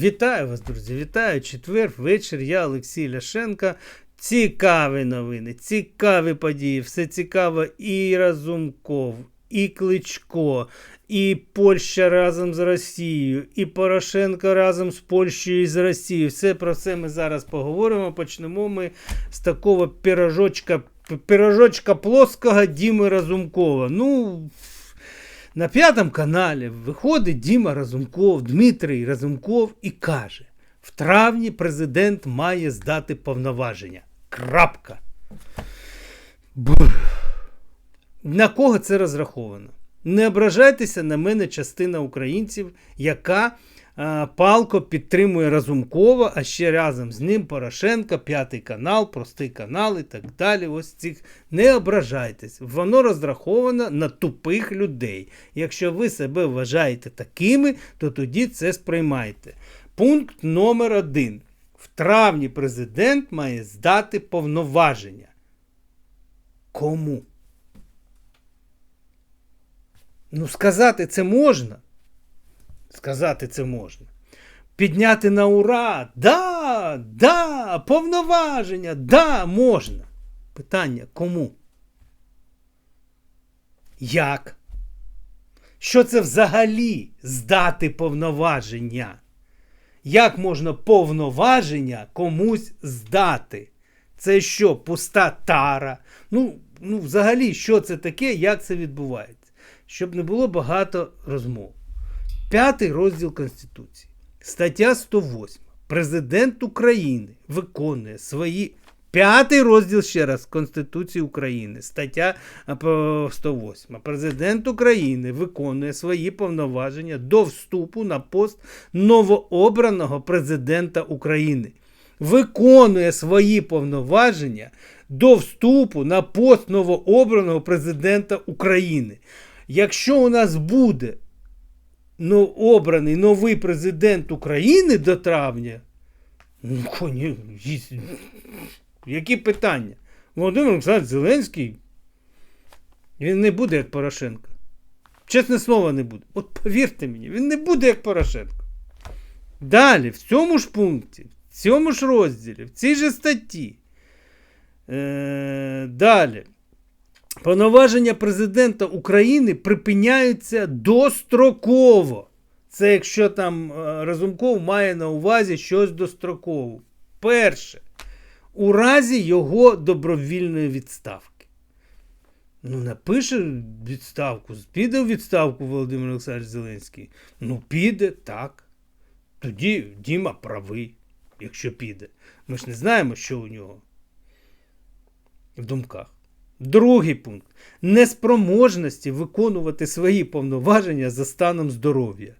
Вітаю вас, друзі! Вітаю четвер, вечір. Я Олексій Ляшенко. Цікаві новини, цікаві події. Все цікаво і Разумков, і Кличко, і Польща разом з Росією, і Порошенко разом з Польщею і з Росією. Все про це ми зараз поговоримо. Почнемо ми з такого пірожочка, пірожочка плоского Діми Разумкова. Ну. На п'ятому каналі виходить Діма Разумков, Дмитрий Разумков і каже: в травні президент має здати повноваження. Крапка. Бух. На кого це розраховано? Не ображайтеся на мене частина українців, яка палко підтримує Разумкова, а ще разом з ним Порошенка, п'ятий канал, простий канал і так далі. Ось цих не ображайтесь. Воно розраховано на тупих людей. Якщо ви себе вважаєте такими, то тоді це сприймайте. Пункт номер один. В травні президент має здати повноваження. Кому? Ну, сказати це можна. Сказати це можна. Підняти на ура. Да, да, повноваження, да, можна. Питання кому? Як? Що це взагалі здати повноваження? Як можна повноваження комусь здати? Це що, пуста тара? Ну, ну, взагалі, що це таке, як це відбувається? Щоб не було багато розмов. П'ятий розділ Конституції. Стаття 108. Президент України виконує свої. П'ятий розділ ще раз Конституції України. Стаття 108. Президент України виконує свої повноваження до вступу на пост новообраного президента України. Виконує свої повноваження до вступу на пост новообраного президента України. Якщо у нас буде ну, обраний новий президент України до травня, ну, коні, які питання? Володимир Олександрович Зеленський, він не буде як Порошенко. Чесне слово, не буде. От повірте мені, він не буде як Порошенко. Далі, в цьому ж пункті, в цьому ж розділі, в цій же статті. Е, Далі. Повноваження президента України припиняються достроково. Це якщо там Разумков має на увазі щось достроково. Перше, у разі його добровільної відставки. Ну, напише відставку, піде в відставку Володимир Олександрович Зеленський. Ну, піде, так. Тоді Діма правий, якщо піде. Ми ж не знаємо, що у нього в думках. Другий пункт неспроможності виконувати свої повноваження за станом здоров'я.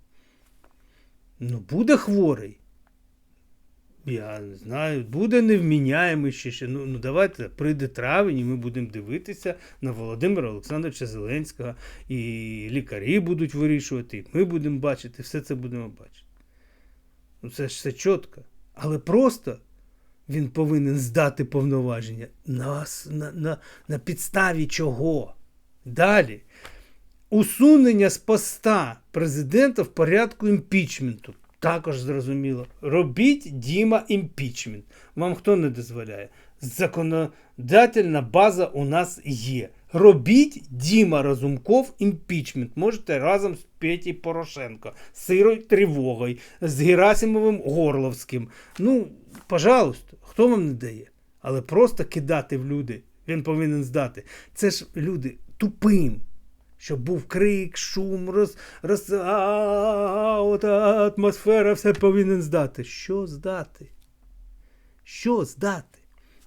Ну, буде хворий. Я не знаю, буде невміняємий ще. ще. Ну, ну давайте прийде травень, і ми будемо дивитися на Володимира Олександровича Зеленського, і лікарі будуть вирішувати, і ми будемо бачити, все це будемо бачити. Ну, це ж все чітко. Але просто він повинен здати повноваження. На, на, на, на підставі чого? Далі. Усунення з поста президента в порядку імпічменту. Також зрозуміло. Робіть Діма імпічмент. Вам хто не дозволяє? Законодательна база у нас є. Робіть Діма Разумков імпічмент. Можете разом з Петі Порошенко, з Сирою Тривогою, з Герасимовим Горловським. Ну, пожалуйста, хто вам не дає? Але просто кидати в люди. Він повинен здати. Це ж люди тупим. Щоб був крик, шум, роз, роз, а, от, атмосфера, все повинен здати. Що здати? Що здати?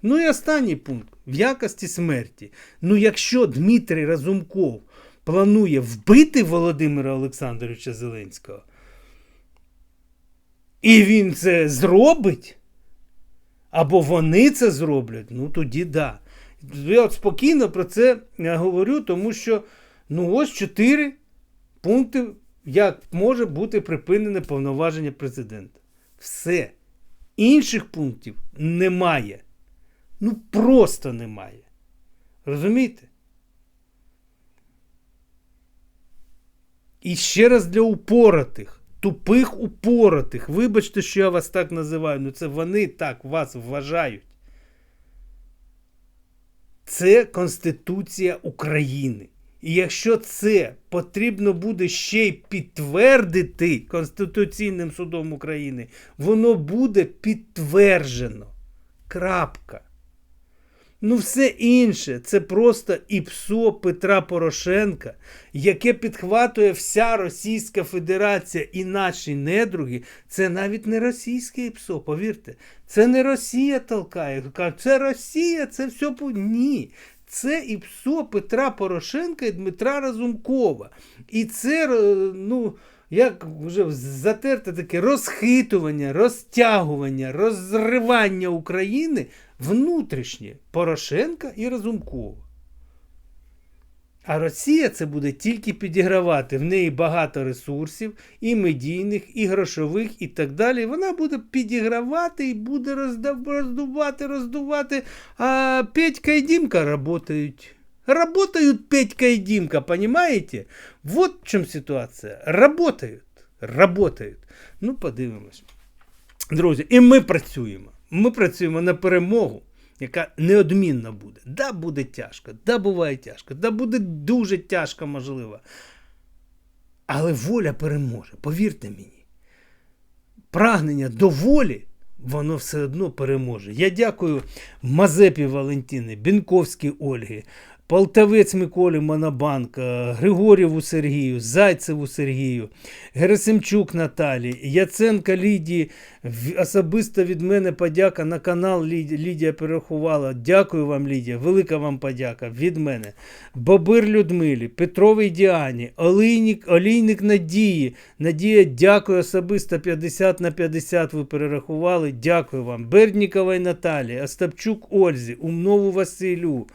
Ну і останній пункт в якості смерті. Ну, якщо Дмитрий Разумков планує вбити Володимира Олександровича Зеленського, і він це зробить, або вони це зроблять, ну тоді да. Я от спокійно про це говорю, тому що ну ось чотири пункти, як може бути припинене повноваження президента. Все. Інших пунктів немає. Ну просто немає. Розумієте? І ще раз для упоротих. тупих упоротих. Вибачте, що я вас так називаю, ну це вони так вас вважають. Це Конституція України. І якщо це потрібно буде ще й підтвердити Конституційним судом України, воно буде підтверджено. Крапка. Ну, все інше це просто іпсо Петра Порошенка, яке підхватує вся Російська Федерація і наші недруги. Це навіть не російське іпсо, повірте. Це не Росія толкає. Це Росія, це все по. Ні. Це іпсо Петра Порошенка і Дмитра Разумкова. І це, е, ну, як вже затерте таке розхитування, розтягування, розривання України внутрішнє Порошенка і Разумкова. А Росія це буде тільки підігравати. В неї багато ресурсів, і медійних, і грошових, і так далі. Вона буде підігравати і буде роздувати, роздувати. А Петька і Дімка работають. Работают Петька и Димка, понимаете? Вот в чем ситуація. Работают. Работают. Ну, подивимось. Друзі, і ми працюємо. Ми працюємо на перемогу, яка неодмінно буде. Да, буде тяжко, да, буває тяжко, да буде дуже тяжко, можливо. Але воля переможе, повірте мені. Прагнення до волі, воно все одно переможе. Я дякую Мазепі Валентини, Бінковській Ольгі, Полтавець Миколі Монобанка, Григорєву Сергію, Зайцеву Сергію, Герасимчук Наталі, Яценка Лідії. Особисто від мене подяка на канал Лідія, перерахувала. Дякую вам, Лідія. Велика вам подяка від мене. Бобир Людмилі, Петровій Діані, Олійник, Олійник Надії. Надія, дякую особисто 50 на 50 ви перерахували. Дякую вам. Бердніковій Наталі, Остапчук Ользі, Умнову Василю.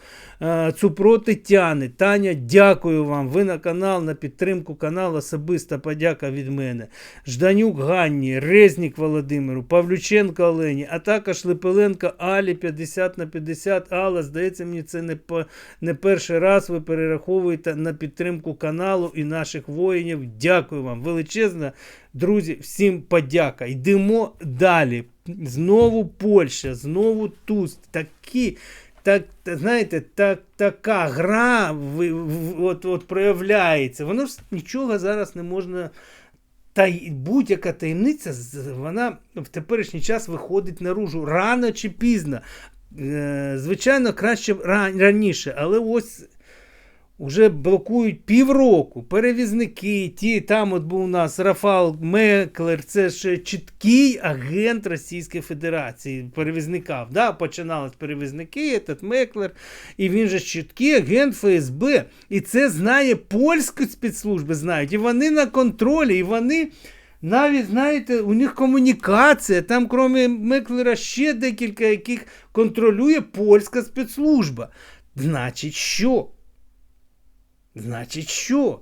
Е, Цупро Тетяни, Таня, дякую вам. Ви на канал, на підтримку каналу. Особиста подяка від мене. Жданюк Ганні, Резнік Володимиру, Павлюченко Олені, а також Липеленко Алі 50 на 50. Алла, здається, мені це не, по, не перший раз ви перераховуєте на підтримку каналу і наших воїнів. Дякую вам. Величезна, друзі, всім подяка. Йдемо далі. Знову Польща, знову Туст. Такі так, знаєте, так, така гра от, от проявляється. Воно ж нічого зараз не можна. Та й будь-яка таємниця, вона в теперішній час виходить наружу рано чи пізно. Е, Звичайно, краще раніше, але ось Уже блокують півроку. Перевізники, ті, там от був у нас Рафал Меклер, це ж чіткий агент Російської Федерації, перевізників. Да? Починалось перевізники, этот Меклер, і він же чіткий агент ФСБ. І це знає польські спецслужби, знають. І вони на контролі, і вони. Навіть, знаєте, у них комунікація, там, крім Меклера, ще декілька, яких контролює польська спецслужба. Значить, що? Значить, що?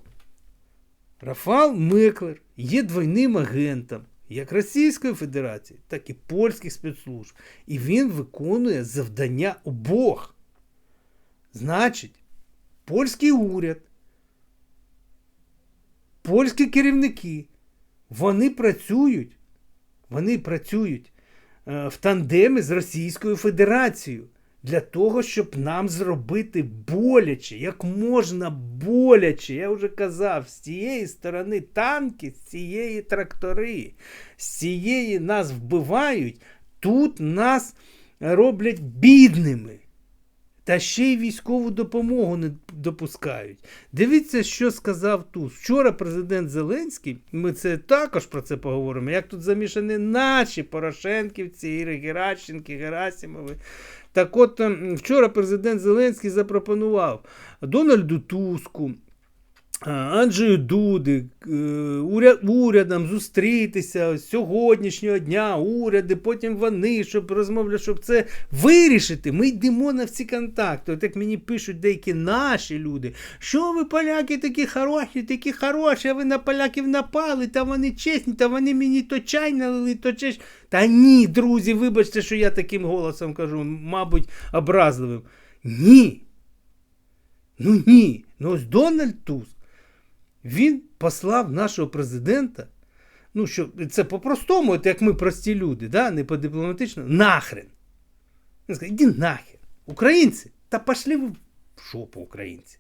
Рафал Меклер є двойним агентом як Російської Федерації, так і польських спецслужб. І він виконує завдання обох. Значить, польський уряд, польські керівники, вони працюють, вони працюють е, в тандемі з Російською Федерацією для того, щоб нам зробити боляче, як можна боляче. Я вже казав, з цієї сторони танки, з цієї трактори, з цієї нас вбивають, тут нас роблять бідними. Та ще й військову допомогу не допускають. Дивіться, що сказав тут. Вчора президент Зеленський, ми це також про це поговоримо, як тут замішані наші Порошенківці, Іри Геращенки, Герасимови. Так от ем, вчора президент Зеленський запропонував Дональду Туску, Анджею Дуди, е, уряд, урядам зустрітися з сьогоднішнього дня, уряди, потім вони, щоб розмовляти, щоб це вирішити. Ми йдемо на всі контакти. От як мені пишуть деякі наші люди, що ви, поляки, такі хороші, такі хороші, а ви на поляків напали, та вони чесні, та вони мені то чай налили, то честь. Та ні, друзі, вибачте, що я таким голосом кажу, мабуть, образливим. Ні. Ну ні. Ну ось Дональд Туск. Він послав нашого президента Ну, що це по-простому, от як ми прості люди, да? не по-дипломатично, нахрен. Він сказав, іди нахер. Українці, та пошли ви в шопу, українці.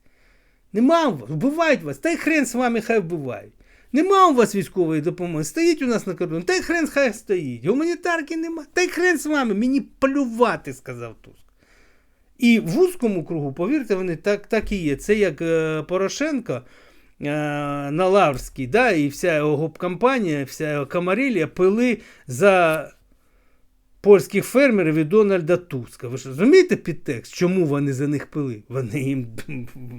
Нема у вас, вбивають вас, та й хрен з вами хай вбивають. Нема у вас військової допомоги, стоїть у нас на кордоні, та й хрен хай стоїть. Гуманітарки нема, та й хрен з вами, мені плювати, сказав Туск. І в вузькому кругу, повірте, вони так так і є. Це як е, Порошенко е, на Лаврській, да, і вся його компанія, вся його камарилія пили за польських фермерів і Дональда Туска. Ви ж розумієте підтекст, чому вони за них пили? Вони їм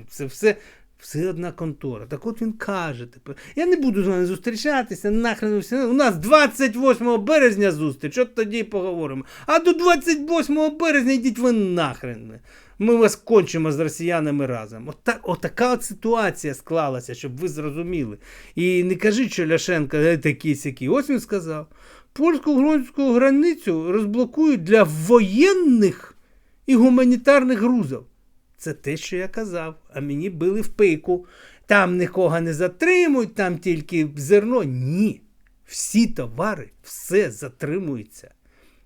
це все. Все одна контора. Так от він каже тепер. Я не буду з вами зустрічатися, нахрен все. У нас 28 березня зустріч, от тоді поговоримо. А до 28 березня йдіть ви нахрен. Ми вас кончимо з росіянами разом. От так, отака от ситуація склалася, щоб ви зрозуміли. І не кажіть, що Ляшенко е, такий сякий. Ось він сказав. Польсько-грузинську границю розблокують для воєнних і гуманітарних грузів. Це те, що я казав, а мені били в пику. Там нікого не затримують, там тільки зерно. Ні. Всі товари, все затримується.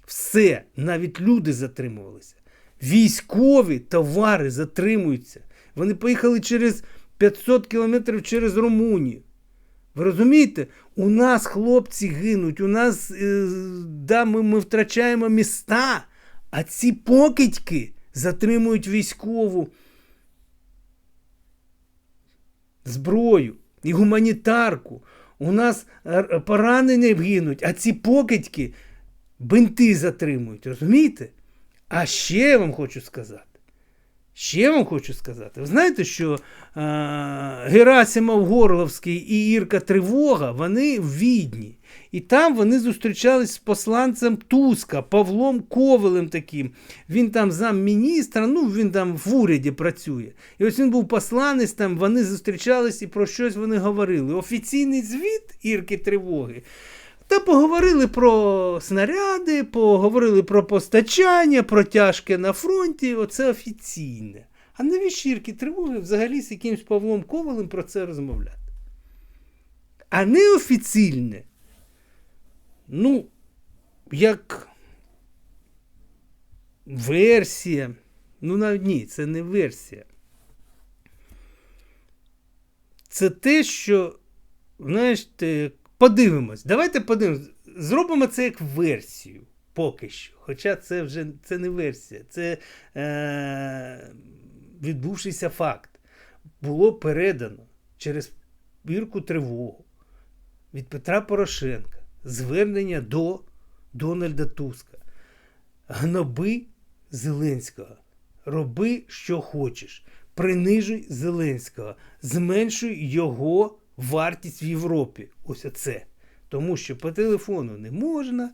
Все, навіть люди затримувалися. Військові товари затримуються. Вони поїхали через 500 кілометрів через Румунію. Ви розумієте? У нас хлопці гинуть, у нас е, да, ми, ми втрачаємо міста, а ці покидьки затримують військову зброю і гуманітарку. У нас поранені гинуть, а ці покидьки бинти затримують. Розумієте? А ще я вам хочу сказати. Ще вам хочу сказати. Ви знаєте, що а, Герасимов Горловський і Ірка Тривога, вони в Відні. І там вони зустрічались з посланцем Туска, Павлом Ковелем таким. Він там замміністра, ну він там в уряді працює. І ось він був посланець, там вони зустрічались і про щось вони говорили. Офіційний звіт Ірки Тривоги. Та поговорили про снаряди, поговорили про постачання, про тяжке на фронті. Оце офіційне. А навіщо Ірки Тривоги взагалі з якимось Павлом Ковалем про це розмовляти? А неофіційне, ну, як версія. Ну, навіть ні, це не версія. Це те, що, знаєш, Подивимось. Давайте подивимось. Зробимо це як версію поки що. Хоча це вже це не версія, це е, відбувшийся факт. Було передано через бірку тривогу від Петра Порошенка звернення до Дональда Туска. Гноби Зеленського. Роби, що хочеш. Принижуй Зеленського, зменшуй його вартість в Європі. Ось оце. Тому що по телефону не можна,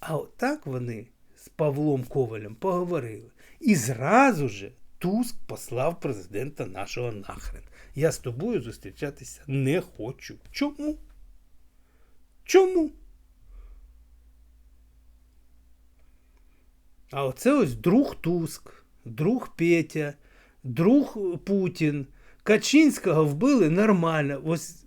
а отак вони з Павлом Ковалем поговорили. І зразу же Туск послав президента нашого нахрен. Я з тобою зустрічатися не хочу. Чому? Чому? А оце ось друг Туск, друг Петя, друг Путін. Качинського вбили нормально. Ось.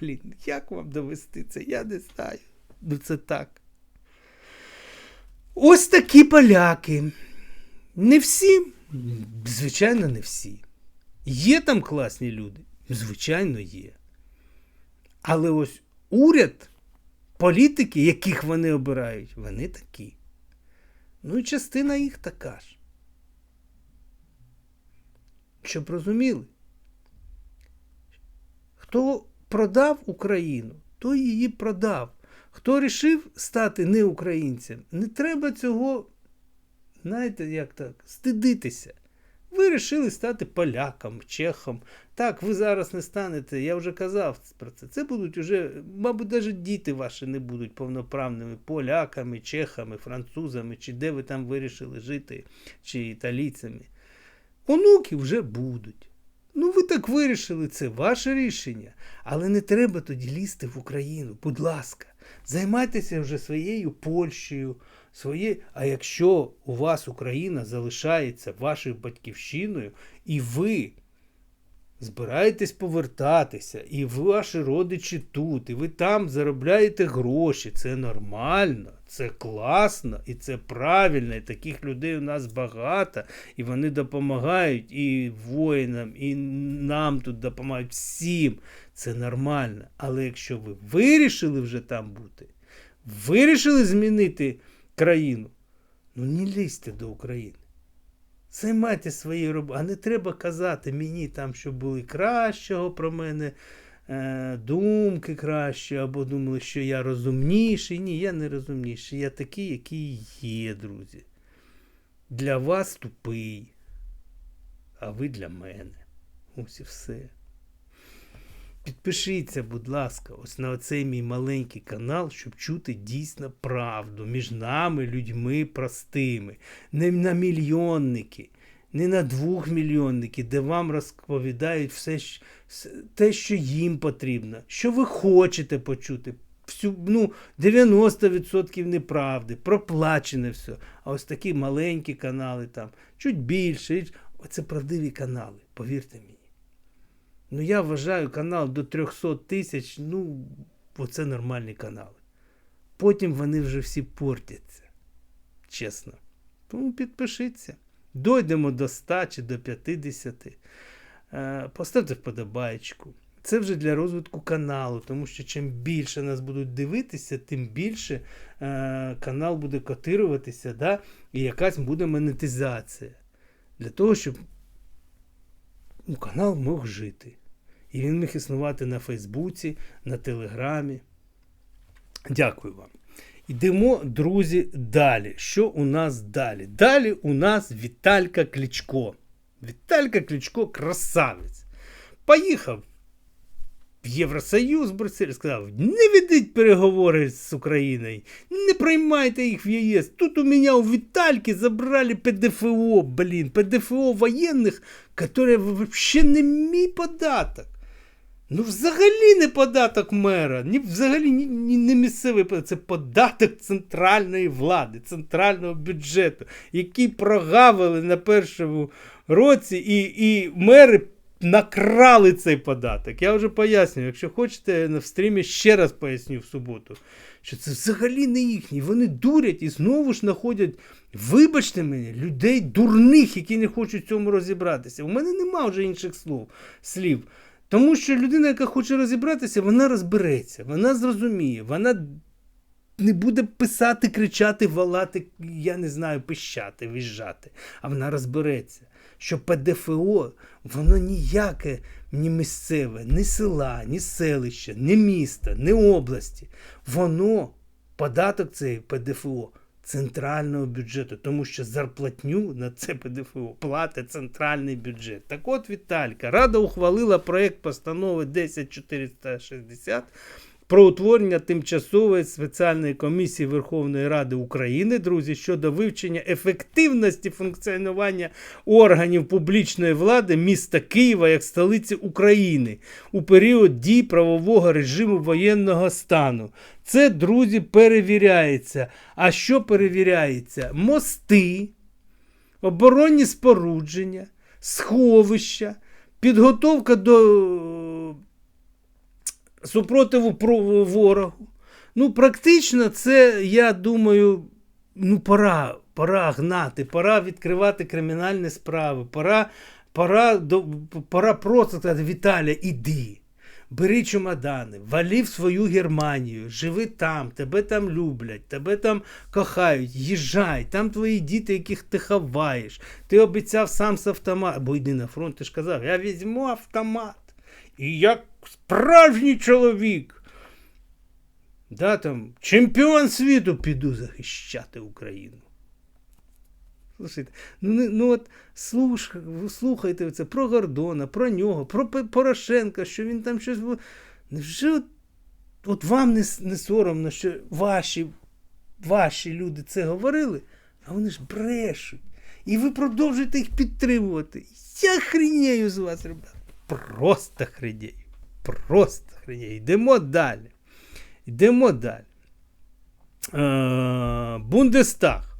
Блін, як вам довести це? Я не знаю. Ну це так. Ось такі поляки. Не всі, звичайно, не всі. Є там класні люди? Звичайно, є. Але ось уряд, політики, яких вони обирають, вони такі. Ну і частина їх така ж щоб розуміли, хто продав Україну, той її продав. Хто рішив стати не українцем, не треба цього, знаєте, як так, стидитися. Ви вирішили стати поляком, чехом. Так, ви зараз не станете, я вже казав про це. Це будуть уже, мабуть, навіть діти ваші не будуть повноправними поляками, чехами, французами, чи де ви там вирішили жити, чи італійцями. Онуки вже будуть. Ну, ви так вирішили, це ваше рішення. Але не треба тоді лізти в Україну. Будь ласка, займайтеся вже своєю Польщею, своє... а якщо у вас Україна залишається вашою батьківщиною, і ви збираєтесь повертатися, і ваші родичі тут, і ви там заробляєте гроші. Це нормально, це класно і це правильно. І таких людей у нас багато, і вони допомагають і воїнам, і нам тут допомагають всім. Це нормально. Але якщо ви вирішили вже там бути, вирішили змінити країну, ну не лізьте до України. Займайте свої роботи. А не треба казати мені там, що були кращого про мене, е, думки кращі, або думали, що я розумніший. Ні, я не розумніший. Я такий, який є, друзі. Для вас тупий, а ви для мене. Ось і все. Підпишіться, будь ласка, ось на оцей мій маленький канал, щоб чути дійсно правду між нами, людьми простими, не на мільйонники, не на двохмільйонники, де вам розповідають все те, що їм потрібно, що ви хочете почути. Всю, ну, 90% неправди, проплачене все. А ось такі маленькі канали там, чуть більше. Оце правдиві канали, повірте мені. Ну, я вважаю канал до 300 тисяч, ну, оце нормальні канали. Потім вони вже всі портяться. Чесно. Тому підпишіться. Дойдемо до 100 чи до 50. Е, поставте вподобайку. Це вже для розвитку каналу, тому що чим більше нас будуть дивитися, тим більше е, канал буде котируватися, да? і якась буде монетизація. Для того, щоб канал мог жити. І він міг існувати на Фейсбуці, на Телеграмі. Дякую вам. Йдемо, друзі, далі. Що у нас далі? Далі у нас Віталька Кличко. Віталька Кличко красавець. Поїхав в Євросоюз Брюссель, сказав: не ведіть переговори з Україною, не приймайте їх в ЄС. Тут у мене у Вітальки забрали ПДФО, блін, ПДФО воєнних, які взагалі не мій податок. Ну, взагалі не податок мера, ні, взагалі ні, ні, не місцевий це податок центральної влади, центрального бюджету, який прогавили на першому році, і і мери накрали цей податок. Я вже пояснюю, якщо хочете в стрімі ще раз поясню в суботу, що це взагалі не їхній. Вони дурять і знову ж знаходять, вибачте мені, людей дурних, які не хочуть в цьому розібратися. У мене нема вже інших слов, слів. Тому що людина, яка хоче розібратися, вона розбереться, вона зрозуміє, вона не буде писати, кричати, валати, я не знаю, пищати, віжжати, а вона розбереться, що ПДФО, воно ніяке ні місцеве, ні села, ні селища, ні міста, ні області. Воно, податок цей ПДФО центрального бюджету, тому що зарплатню на це ПДФО платить центральний бюджет. Так от, Віталька, Рада ухвалила проєкт постанови 10460 про утворення тимчасової спеціальної комісії Верховної Ради України, друзі, щодо вивчення ефективності функціонування органів публічної влади міста Києва як столиці України у період дій правового режиму воєнного стану. Це, друзі, перевіряється. А що перевіряється? Мости, оборонні спорудження, сховища, підготовка до супротиву ворогу. Ну, практично, це, я думаю, ну, пора пора гнати, пора відкривати кримінальні справи, пора пора, пора просто сказати, Віталя, іди. Бери чемодани, валі в свою Германію, живи там, тебе там люблять, тебе там кохають, їжджай, там твої діти, яких ти ховаєш. Ти обіцяв сам з автомат, бо йди на фронт, ти ж казав, я візьму автомат. І як справжній чоловік. Да, там, Чемпіон світу піду захищати Україну. Слушайте, ну ну от слуш, слухайте це про Гордона, про нього, про Порошенка, що він там щось. Невже от, от вам не не соромно, що ваші ваші люди це говорили, а вони ж брешуть. І ви продовжуєте їх підтримувати. Я хрінею з вас, ребята. Просто хрінею. Просто хрінею. Йдемо далі. Йдемо далі. Е, Бундестаг.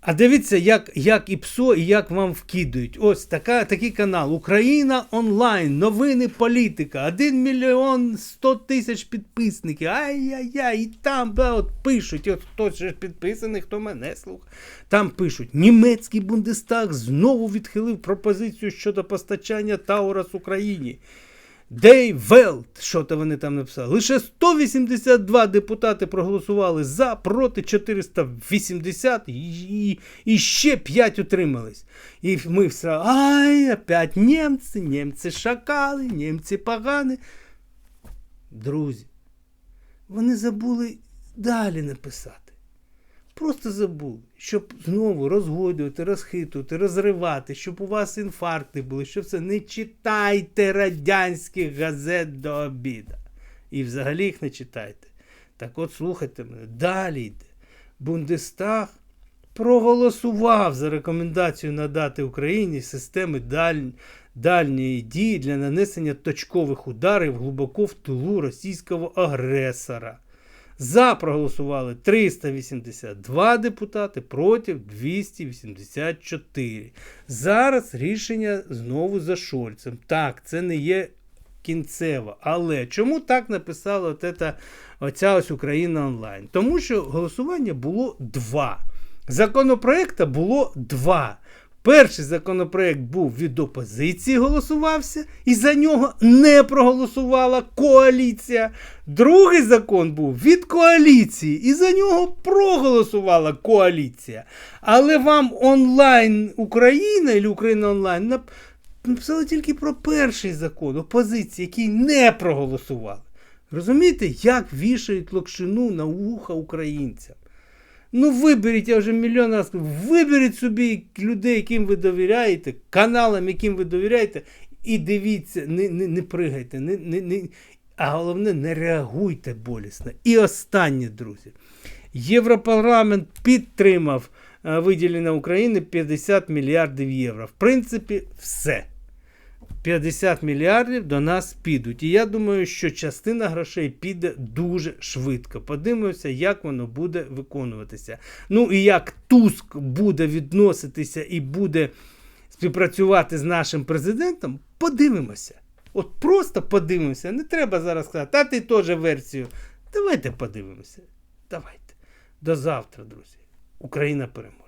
А дивіться, як, як і ПСО, і як вам вкидують. Ось така, такий канал. Україна онлайн. Новини політика. 1 мільйон 100 тисяч підписників. Ай-яй-яй, і там да, от пишуть. От хтось же підписаний, хто мене слухає. Там пишуть: німецький Бундестаг знову відхилив пропозицію щодо постачання Таурас Україні. Дей Велт, що то вони там написали. Лише 182 депутати проголосували за, проти 480 і, і, і ще 5 утримались. І ми все, ай, опять німці, німці шакали, німці погані. Друзі, вони забули далі написати. Просто забули, щоб знову розгодувати, розхитувати, розривати, щоб у вас інфаркти були, щоб це не читайте радянських газет до обіда. І взагалі їх не читайте. Так от слухайте мене, далі йде. Бундестаг проголосував за рекомендацію надати Україні системи даль... дальньої дії для нанесення точкових ударів глибоко в тилу російського агресора. За проголосували 382 депутати проти 284. Зараз рішення знову за Шольцем. Так, це не є кінцево. Але чому так написала ета, оця ось Україна онлайн? Тому що голосування було два. Законопроекта було два. Перший законопроект був від опозиції, голосувався, і за нього не проголосувала коаліція. Другий закон був від коаліції, і за нього проголосувала коаліція. Але вам онлайн Україна і Україна онлайн нап- написали тільки про перший закон опозиції, який не проголосували. Розумієте, як вішають локшину на вуха українцям? Ну, виберіть, я вже мільйон разів виберіть собі людей, яким ви довіряєте, каналам, яким ви довіряєте, і дивіться, не, не, не пригайте, не, не, не, а головне, не реагуйте болісно. І останнє, друзі. Європарламент підтримав е, виділення України 50 мільярдів євро. В принципі, все. 50 мільярдів до нас підуть. І я думаю, що частина грошей піде дуже швидко. Подивимося, як воно буде виконуватися. Ну і як Туск буде відноситися і буде співпрацювати з нашим президентом, подивимося. От просто подивимося. Не треба зараз сказати, а ти теж версію. Давайте подивимося. Давайте. До завтра, друзі. Україна переможе.